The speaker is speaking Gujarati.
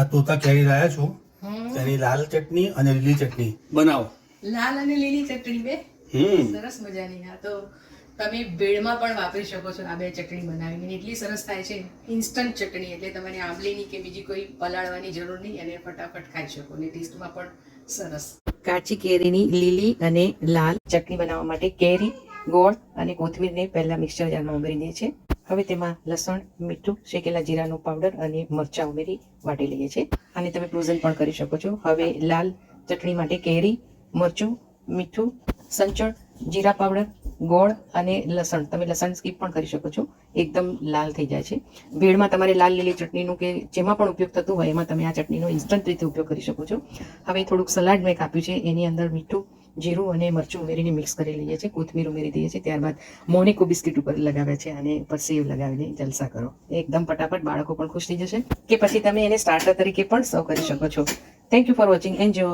આ તોતા કેરી લાયા છો. તેની લાલ ચટણી અને લીલી ચટણી. બનાવો. લાલ અને લીલી ચટણી બે? સરસ મજાની. આ તો તમે ભેળમાં પણ વાપરી શકો છો આ બે ચટણી બનાવીને. એટલી સરસ થાય છે. ઇન્સ્ટન્ટ ચટણી એટલે તમારે આંબલીની કે બીજી કોઈ પલાળવાની જરૂર નહીં અને ફટાફટ ખાઈ શકો ને ટેસ્ટમાં પણ સરસ. કાચી કેરીની લીલી અને લાલ ચટણી બનાવવા માટે કેરી ગોળ અને કોથમીરને પહેલા મિક્સર જારમાં ઉમેરી દે છે. હવે તેમાં લસણ, મીઠું, શેકેલા જીરાનો પાવડર અને મરચાં ઉમેરી વાટી લઈએ છીએ. અને તમે ફ્રોઝન પણ કરી શકો છો. હવે લાલ ચટણી માટે કેરી, મરચું, મીઠું, સંચળ, જીરા પાવડર ગોળ અને લસણ. તમે લસણ સ્કીપ પણ કરી શકો છો. એકદમ લાલ થઈ જાય છે. ભેળમાં તમારે લાલ લીલી ચટણીનું કે જેમાં પણ ઉપયોગ થતું હોય, એમાં તમે આ ચટણીનો ઇન્સ્ટન્ટ રીતે ઉપયોગ કરી શકો છો. હવે થોડુંક સલાડ મેં કાપ્યું છે. એની અંદર મીઠું જીરું અને મરચું ઉમેરીને મિક્સ કરી લઈએ છીએ, કોથમીર ઉમેરી દઈએ છીએ, ત્યારબાદ મોનિકો બિસ્કિટ ઉપર લગાવે છે અને ઉપર સેવ લગાવીને જલસા કરો. એકદમ ફટાફટ બાળકો પણ ખુશ થઈ જશે કે પછી તમે એને સ્ટાર્ટર તરીકે પણ સર્વ કરી શકો છો. Thank you for watching enjoy